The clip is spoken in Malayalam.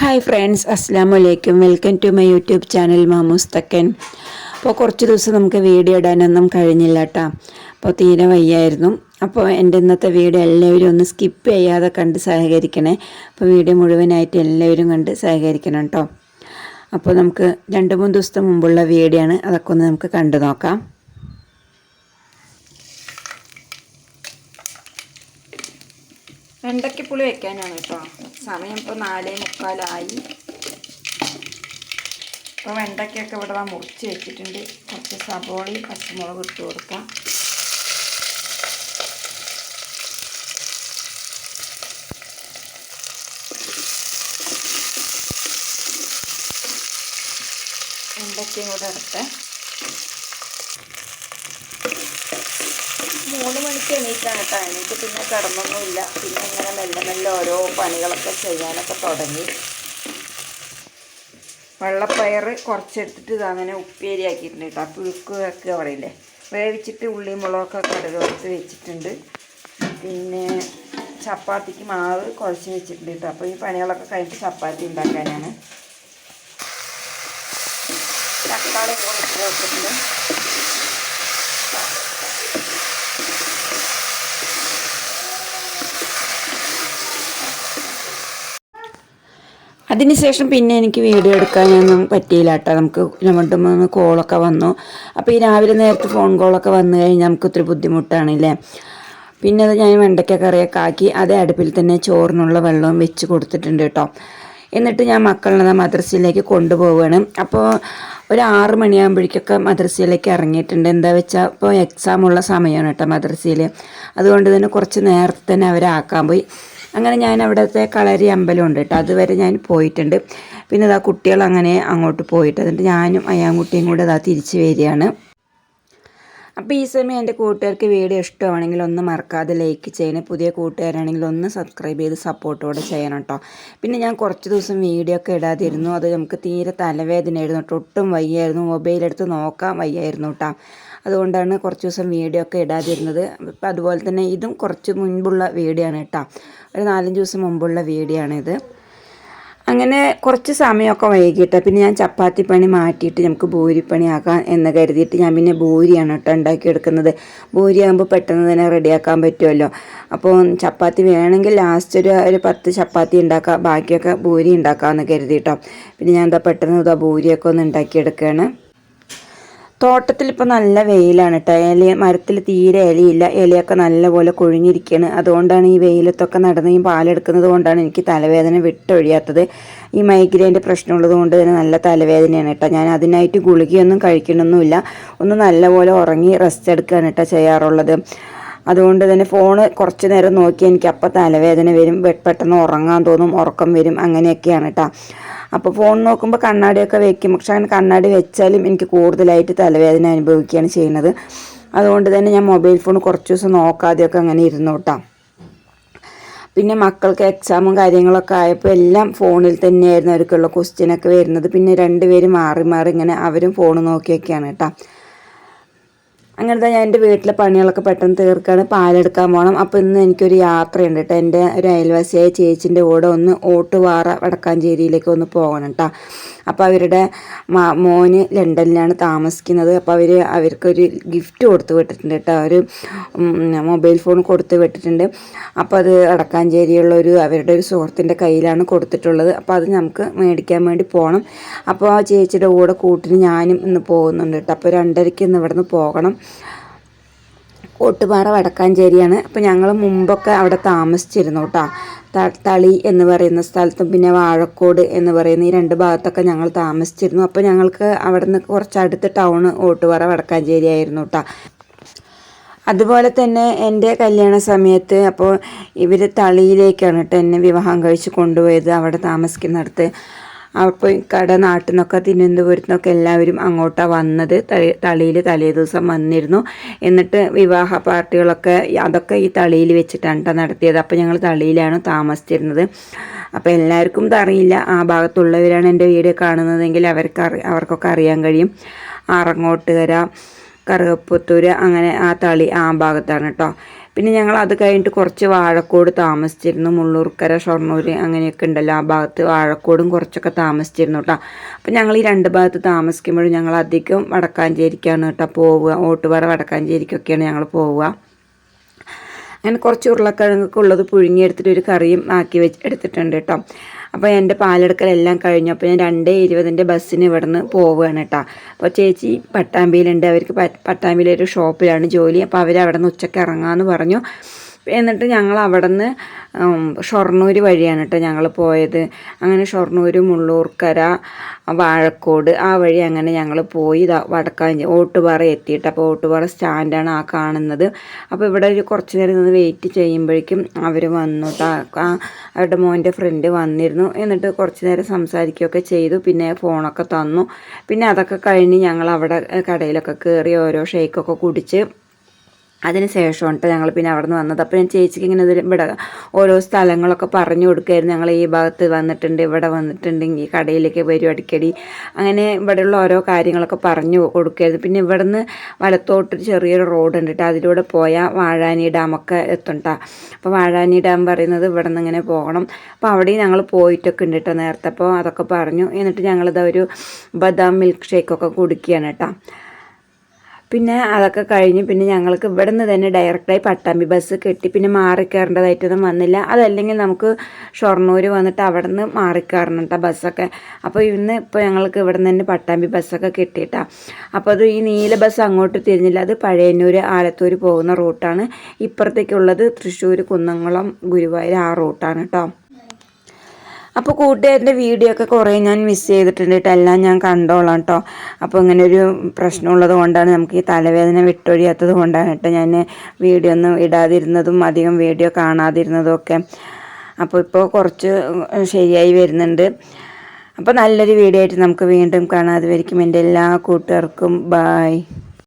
ഹായ് ഫ്രണ്ട്സ് അസ്സാം വലൈക്കും welcome to my YouTube channel മാമൂസ് തക്കൻ അപ്പോൾ കുറച്ച് ദിവസം നമുക്ക് വീഡിയോ ഇടാനൊന്നും കഴിഞ്ഞില്ല കേട്ടോ അപ്പോൾ തീരെ വയ്യായിരുന്നു. അപ്പോൾ എന്റെ ഇന്നത്തെ വീഡിയോ എല്ലാവരും ഒന്ന് സ്കിപ്പ് ചെയ്യാതെ കണ്ട് സഹകരിക്കണേ. അപ്പോൾ വീഡിയോ മുഴുവനായിട്ട് എല്ലാവരും കണ്ട് സഹകരിക്കണം കേട്ടോ അപ്പോൾ നമുക്ക് രണ്ട് മൂന്ന് ദിവസത്തെ മുമ്പുള്ള വീഡിയോ ആണ്. അതൊക്കെ ഒന്ന് നമുക്ക് കണ്ടു നോക്കാം. വെണ്ടയ്ക്കപ്പുളി വെക്കാനാണ് കേട്ടോ. സമയം ഇപ്പോൾ നാലേ മുക്കാലായി. ഇപ്പോൾ വെണ്ടയ്ക്കൊക്കെ ഇവിടെ മുറിച്ച് വെച്ചിട്ടുണ്ട്. കുറച്ച് സബോളയും പച്ചമുളക് ഇട്ട് കൊടുക്കാം. വെണ്ടയ്ക്കയും കൂടെ എടുത്ത് മണിക്ക് എണീറ്റാണ് കേട്ടോ എണീറ്റ് പിന്നെ കിടന്നൊന്നുമില്ല. പിന്നെ ഇങ്ങനെ മെല്ലെ മെല്ലെ ഓരോ പണികളൊക്കെ ചെയ്യാനൊക്കെ തുടങ്ങി. വെള്ളപ്പയർ കുറച്ചെടുത്തിട്ട് ഇത് അങ്ങനെ ഉപ്പേരിയാക്കിയിട്ടുണ്ട് കേട്ടോ. പുഴുക്ക് വെക്കുക പറയില്ലേ? വേവിച്ചിട്ട് ഉള്ളി മുളകൊക്കെ കടുക് വറുത്ത് വെച്ചിട്ടുണ്ട്. പിന്നെ ചപ്പാത്തിക്ക് മാവ് കുറച്ച് വെച്ചിട്ടുണ്ട് കേട്ടോ. അപ്പോൾ ഈ പണികളൊക്കെ കഴിഞ്ഞിട്ട് ചപ്പാത്തി ഉണ്ടാക്കാനാണ്. തക്കാളി കുറച്ച് ഇട്ട് വെച്ചിട്ടുണ്ട് അതിനുശേഷം പിന്നെ എനിക്ക് വീഡിയോ എടുക്കാനൊന്നും പറ്റിയില്ല കേട്ടോ നമുക്ക് രണ്ട് മൂന്ന് കോളൊക്കെ വന്നു. അപ്പോൾ ഈ രാവിലെ നേരത്തെ ഫോൺ കോളൊക്കെ വന്നു കഴിഞ്ഞാൽ നമുക്ക് ഒത്തിരി ബുദ്ധിമുട്ടാണല്ലേ. പിന്നെ അത് ഞാൻ വെണ്ടയ്ക്ക കറിയൊക്കെ ആക്കി അതേ അടുപ്പിൽ തന്നെ ചോറിനുള്ള വെള്ളവും വെച്ച് കൊടുത്തിട്ടുണ്ട് കേട്ടോ എന്നിട്ട് ഞാൻ മക്കളെ മദ്രസയിലേക്ക് കൊണ്ടുപോവുകയാണ് അപ്പോൾ ഒരു ആറ് മണിയാകുമ്പോഴേക്കൊക്കെ മദ്രസയിലേക്ക് ഇറങ്ങിയിട്ടുണ്ട്. എന്താ വെച്ചാൽ ഇപ്പോൾ എക്സാം ഉള്ള സമയമാണ് കേട്ടോ മദ്രസയിൽ അതുകൊണ്ട് തന്നെ കുറച്ച് നേരത്തെ തന്നെ അവരാക്കാൻ പോയി. അങ്ങനെ ഞാൻ അവിടുത്തെ കളരി അമ്പലമുണ്ട് കേട്ടോ. അതുവരെ ഞാൻ പോയിട്ടുണ്ട്. പിന്നെ ഇതാ കുട്ടികൾ അങ്ങനെ അങ്ങോട്ട് പോയിട്ട് എന്നിട്ട് ഞാനും അയ്യാൻകുട്ടിയും കൂടെ അതാ തിരിച്ചു വരികയാണ്. അപ്പോൾ ഈ സമയം എന്റെ കൂട്ടുകാർക്ക് വീഡിയോ ഇഷ്ടമാണെങ്കിൽ ഒന്ന് മറക്കാതെ ലൈക്ക് ചെയ്യണേ. പുതിയ കൂട്ടുകാരാണെങ്കിൽ ഒന്ന് സബ്സ്ക്രൈബ് ചെയ്ത് സപ്പോർട്ടോടെ ചെയ്യണം കേട്ടോ. പിന്നെ ഞാൻ കുറച്ച് ദിവസം വീഡിയോ ഒക്കെ ഇടാതിരുന്നു. അത് നമുക്ക് തീരെ തലവേദനയായിരുന്നു. കേട്ടോ ഒട്ടും വയ്യായിരുന്നു. മൊബൈലെടുത്ത് നോക്കാൻ വയ്യായിരുന്നു കേട്ടോ. അതുകൊണ്ടാണ് കുറച്ച് ദിവസം വീഡിയോ ഒക്കെ ഇടാതിരുന്നത്. അപ്പം അതുപോലെ തന്നെ ഇതും കുറച്ച് മുൻപുള്ള വീഡിയോ ആണ് കേട്ടോ. ഒരു നാലഞ്ച് ദിവസം മുമ്പുള്ള വീഡിയോ ആണിത് അങ്ങനെ കുറച്ച് സമയമൊക്കെ വൈകിട്ട് പിന്നെ ഞാൻ ചപ്പാത്തി പണി മാറ്റിയിട്ട് നമുക്ക് ഭൂരിപ്പണി ആക്കാം എന്ന് കരുതിയിട്ട് ഞാൻ പിന്നെ ഭൂരിയാണ് കേട്ടോ ഉണ്ടാക്കിയെടുക്കുന്നത് ഭൂരി ആകുമ്പോൾ പെട്ടെന്ന് തന്നെ റെഡിയാക്കാൻ പറ്റുമല്ലോ അപ്പോൾ ചപ്പാത്തി വേണമെങ്കിൽ ലാസ്റ്റ് ഒരു ഒരു പത്ത് ചപ്പാത്തി ഉണ്ടാക്കാം ബാക്കിയൊക്കെ ഭൂരി ഉണ്ടാക്കാമെന്ന് കരുതിയിട്ടോ പിന്നെ ഞാൻ എന്താ പെട്ടെന്ന് ഇതാ ഭൂരിയൊക്കെ ഒന്ന് ഉണ്ടാക്കിയെടുക്കുകയാണ് തോട്ടത്തിൽ ഇപ്പോൾ നല്ല വെയിലാണ് കേട്ടോ ഇല മരത്തിൽ തീരെ ഇലയില്ല ഇലയൊക്കെ നല്ലപോലെ കൊഴിഞ്ഞിരിക്കുകയാണ് അതുകൊണ്ടാണ് ഈ വെയിലത്തൊക്കെ നടന്ന് ഈ പാലെടുക്കുന്നത് കൊണ്ടാണ് എനിക്ക് തലവേദന വിട്ടൊഴിയാത്തത്. ഈ മൈഗ്രെയിന്റെ പ്രശ്നമുള്ളത് കൊണ്ട് തന്നെ നല്ല തലവേദനയാണ് കേട്ടോ ഞാൻ അതിനായിട്ട് ഗുളികയൊന്നും കഴിക്കണമൊന്നുമില്ല ഒന്ന് നല്ലപോലെ ഉറങ്ങി റെസ്റ്റ് എടുക്കുകയാണ് കേട്ടോ ചെയ്യാറുള്ളത്. അതുകൊണ്ട് തന്നെ ഫോണ് കുറച്ച് നേരം നോക്കി എനിക്ക് അപ്പം തലവേദന വരും പെട്ടെന്ന് ഉറങ്ങാൻ തോന്നും ഉറക്കം വരും അങ്ങനെയൊക്കെയാണ് കേട്ടോ അപ്പോൾ ഫോൺ നോക്കുമ്പോൾ കണ്ണാടിയൊക്കെ വെക്കും. പക്ഷെ അങ്ങനെ കണ്ണാടി വെച്ചാലും എനിക്ക് കൂടുതലായിട്ട് തലവേദന അനുഭവിക്കുകയാണ് ചെയ്യുന്നത്. അതുകൊണ്ട് തന്നെ ഞാൻ മൊബൈൽ ഫോൺ കുറച്ച് ദിവസം നോക്കാതെയൊക്കെ അങ്ങനെ ഇരുന്നു കേട്ടോ പിന്നെ മക്കൾക്ക് എക്സാമും കാര്യങ്ങളൊക്കെ ആയപ്പോൾ എല്ലാം ഫോണിൽ തന്നെയായിരുന്നു അവർക്കുള്ള ക്വസ്റ്റ്യനൊക്കെ വരുന്നത്. പിന്നെ രണ്ടുപേരും മാറി മാറി ഇങ്ങനെ അവരും ഫോൺ നോക്കിയൊക്കെയാണ് കേട്ടോ അങ്ങനത്തെ ഞാൻ എന്റെ വീട്ടിലെ പണികളൊക്കെ പെട്ടെന്ന് തീർക്കാണ്. പാലെടുക്കാൻ പോകണം അപ്പോൾ ഇന്ന് എനിക്കൊരു യാത്രയുണ്ട് കേട്ടോ എന്റെ ഒരു അയൽവാസിയായ ചേച്ചിന്റെ കൂടെ ഒന്ന് ഓട്ടുപാറ വടക്കാഞ്ചേരിയിലേക്ക് ഒന്ന് പോകണം കേട്ടോ അപ്പോൾ അവരുടെ മോന് ലണ്ടനിലാണ് താമസിക്കുന്നത്. അപ്പോൾ അവർ അവർക്കൊരു ഗിഫ്റ്റ് കൊടുത്ത് വിട്ടിട്ടുണ്ട് കേട്ടോ ഒരു മൊബൈൽ ഫോൺ കൊടുത്തു വിട്ടിട്ടുണ്ട്. അപ്പോൾ അത് വടക്കാഞ്ചേരിയുള്ള ഒരു അവരുടെ ഒരു സുഹൃത്തിന്റെ കയ്യിലാണ് കൊടുത്തിട്ടുള്ളത്. അപ്പോൾ അത് നമുക്ക് മേടിക്കാൻ വേണ്ടി പോകണം അപ്പോൾ ആ ചേച്ചിയുടെ കൂടെ കൂട്ടിന് ഞാനും ഇന്ന് പോകുന്നുണ്ട് കേട്ടോ അപ്പോൾ രണ്ടരയ്ക്ക് ഇന്ന് ഇവിടെ നിന്ന് പോകണം. ഓട്ടുപാറ വടക്കാഞ്ചേരിയാണ്. അപ്പോൾ ഞങ്ങൾ മുമ്പൊക്കെ അവിടെ താമസിച്ചിരുന്നു കേട്ടോ തളി എന്ന് പറയുന്ന സ്ഥലത്തും പിന്നെ വാഴക്കോട് എന്ന് പറയുന്ന ഈ രണ്ട് ഭാഗത്തൊക്കെ ഞങ്ങൾ താമസിച്ചിരുന്നു. അപ്പോൾ ഞങ്ങൾക്ക് അവിടെ നിന്ന് കുറച്ച് അടുത്ത് ടൗൺ ഓട്ടുപാറ വടക്കാഞ്ചേരി ആയിരുന്നു കേട്ടോ അതുപോലെ തന്നെ എന്റെ കല്യാണ സമയത്ത് അപ്പോൾ ഇവർ തളിയിലേക്കാണ് കേട്ടോ എന്നെ വിവാഹം കഴിച്ച് കൊണ്ടുപോയത് അവിടെ താമസിക്കുന്നിടത്ത്. അപ്പോൾ കട നാട്ടിൽ നിന്നൊക്കെ തിരുവനന്തപുരത്ത് നിന്നൊക്കെ എല്ലാവരും അങ്ങോട്ടാണ് വന്നത്. തളിയിൽ തലേ ദിവസം വന്നിരുന്നു. എന്നിട്ട് വിവാഹ പാർട്ടികളൊക്കെ അതൊക്കെ ഈ തളിയിൽ വെച്ചിട്ടാണ് നടത്തിയത്. അപ്പോൾ ഞങ്ങൾ തളിയിലാണ് താമസിച്ചിരുന്നത്. അപ്പോൾ എല്ലാവർക്കും ഇതറിയില്ല ആ ഭാഗത്തുള്ളവരാണ് എന്റെ വീഡിയോ കാണുന്നതെങ്കിൽ അവർക്ക് അവർക്കൊക്കെ അറിയാൻ കഴിയും. ആറങ്ങോട്ടുകര കറുകപ്പുത്തൂര് അങ്ങനെ ആ തളി ആ ഭാഗത്താണ് കേട്ടോ. പിന്നെ ഞങ്ങൾ അത് കഴിഞ്ഞിട്ട് കുറച്ച് വാഴക്കോട് താമസിച്ചിരുന്നു. മുള്ളൂർക്കര ഷൊർണൂർ അങ്ങനെയൊക്കെ ഉണ്ടല്ലോ. ആ ഭാഗത്ത് വാഴക്കോടും കുറച്ചൊക്കെ താമസിച്ചിരുന്നു കേട്ടോ അപ്പം ഞങ്ങൾ ഈ രണ്ട് ഭാഗത്ത് താമസിക്കുമ്പോഴും ഞങ്ങൾ അധികം വടക്കാഞ്ചേരിക്കാണ് കേട്ടോ പോവുക. ഓട്ടുപാറ വടക്കാഞ്ചേരിക്കൊക്കെയാണ് ഞങ്ങൾ പോവുക. അങ്ങനെ കുറച്ച് ഉരുളക്കിഴങ്ങൊക്കെ ഉള്ളത് പുഴുങ്ങിയെടുത്തിട്ട് ഒരു കറിയും ആക്കി വെച്ച് എടുത്തിട്ടുണ്ട് കേട്ടോ അപ്പോൾ എന്റെ പാലെടുക്കലെല്ലാം കഴിഞ്ഞു. അപ്പോൾ ഞാൻ രണ്ടേ ഇരുപതിന്റെ ബസ്സിന് ഇവിടുന്ന് പോവുകയാണ് കേട്ടോ അപ്പോൾ ചേച്ചി പട്ടാമ്പിയിലുണ്ട്. അവർക്ക് പ- പട്ടാമ്പിയിലെ ഒരു ഷോപ്പിലാണ് ജോലി. അപ്പോൾ അവർ അവിടെ നിന്ന് ഉച്ചയ്ക്ക് ഇറങ്ങാമെന്ന് പറഞ്ഞു. എന്നിട്ട് ഞങ്ങൾ അവിടെ നിന്ന് ഷൊർണൂർ വഴിയാണ് കേട്ടോ ഞങ്ങൾ പോയത്. അങ്ങനെ ഷൊർണൂർ മുള്ളൂർക്കര വാഴക്കോട് ആ വഴി അങ്ങനെ ഞങ്ങൾ പോയി വടക്കാഞ്ചി ഓട്ടുപാറ എത്തിയിട്ട്. അപ്പോൾ ഓട്ടുപാറ സ്റ്റാൻഡാണ് ആ കാണുന്നത്. അപ്പോൾ ഇവിടെ ഒരു കുറച്ച് നേരം നിന്ന് വെയിറ്റ് ചെയ്യുമ്പോഴേക്കും അവർ വന്നു. അവരുടെ മോന്റെ ഫ്രണ്ട് വന്നിരുന്നു. എന്നിട്ട് കുറച്ച് നേരം സംസാരിക്കുകയൊക്കെ ചെയ്തു. പിന്നെ ഫോണൊക്കെ തന്നു. പിന്നെ അതൊക്കെ കഴിഞ്ഞ് ഞങ്ങൾ അവിടെ കടയിലൊക്കെ കയറി ഓരോ ഷേക്കൊക്കെ കുടിച്ച് അതിന് ശേഷമാണ് കേട്ടോ ഞങ്ങൾ പിന്നെ അവിടെ നിന്ന് വന്നത്. അപ്പോൾ ഞാൻ ചേച്ചിക്ക് ഇങ്ങനെ ഇതിൽ ഇവിടെ ഓരോ സ്ഥലങ്ങളൊക്കെ പറഞ്ഞു കൊടുക്കുമായിരുന്നു ഞങ്ങൾ ഈ ഭാഗത്ത് വന്നിട്ടുണ്ട് ഇവിടെ വന്നിട്ടുണ്ട് ഈ കടയിലേക്ക് വരും അടിക്കടി. അങ്ങനെ ഇവിടെയുള്ള ഓരോ കാര്യങ്ങളൊക്കെ പറഞ്ഞു കൊടുക്കുമായിരുന്നു പിന്നെ ഇവിടെ നിന്ന് വലത്തോട്ട് ചെറിയൊരു റോഡ് ഉണ്ട് കേട്ടോ. അതിലൂടെ പോയാൽ വാഴാനി ഡാമൊക്കെ എത്തും കേട്ടോ അപ്പോൾ വാഴാനി ഡാം പറയുന്നത് ഇവിടെ നിന്ന് ഇങ്ങനെ പോകണം. അപ്പോൾ അവിടെയും ഞങ്ങൾ പോയിട്ടൊക്കെ ഉണ്ട് കേട്ടോ നേരത്തെ. അപ്പോൾ അതൊക്കെ പറഞ്ഞു. എന്നിട്ട് ഞങ്ങളിത് ഒരു ബദാം മിൽക്ക് ഷേക്കൊക്കെ കുടിക്കുകയാണ് കേട്ടോ പിന്നെ അതൊക്കെ കഴിഞ്ഞ് പിന്നെ ഞങ്ങൾക്ക് ഇവിടെ നിന്ന് തന്നെ ഡയറക്റ്റായി പട്ടാമ്പി ബസ് കെട്ടി പിന്നെ മാറിക്കയറേണ്ടതായിട്ടൊന്നും വന്നില്ല. അതല്ലെങ്കിൽ നമുക്ക് ഷൊർണൂർ വന്നിട്ട് അവിടെ നിന്ന് മാറിക്കയറണം കേട്ടോ ബസ്സൊക്കെ അപ്പോൾ ഇന്ന് ഇപ്പോൾ ഞങ്ങൾക്ക് ഇവിടെ നിന്ന് തന്നെ പട്ടാമ്പി ബസ്സൊക്കെ കിട്ടിയിട്ടാ. അപ്പോൾ അത് ഈ നീല ബസ് അങ്ങോട്ട് തിരിഞ്ഞില്ല. അത് പഴയന്നൂർ ആലത്തൂർ പോകുന്ന റൂട്ടാണ് ഇപ്പുറത്തേക്കുള്ളത് തൃശ്ശൂർ കുന്നംകുളം ഗുരുവായൂർ ആ റൂട്ടാണ് കേട്ടോ അപ്പോൾ കൂട്ടുകാരന്റെ വീഡിയോ ഒക്കെ കുറേ ഞാൻ മിസ് ചെയ്തിട്ടുണ്ട് കേട്ടോ. എല്ലാം ഞാൻ കണ്ടോളാം കേട്ടോ അപ്പോൾ ഇങ്ങനെ ഒരു പ്രശ്നമുള്ളത് കൊണ്ടാണ് നമുക്ക് ഈ തലവേദന വിട്ടൊഴിയാത്തത് കൊണ്ടാണ് കേട്ടോ ഞാൻ വീഡിയോ ഒന്നും ഇടാതിരുന്നതും അധികം വീഡിയോ കാണാതിരുന്നതും ഒക്കെ. അപ്പോൾ ഇപ്പോൾ കുറച്ച് ശരിയായി വരുന്നുണ്ട്. അപ്പോൾ നല്ലൊരു വീഡിയോ ആയിട്ട് നമുക്ക് വീണ്ടും കാണാതെ വരിക്കും എന്റെ എല്ലാ കൂട്ടുകാർക്കും. ബായ്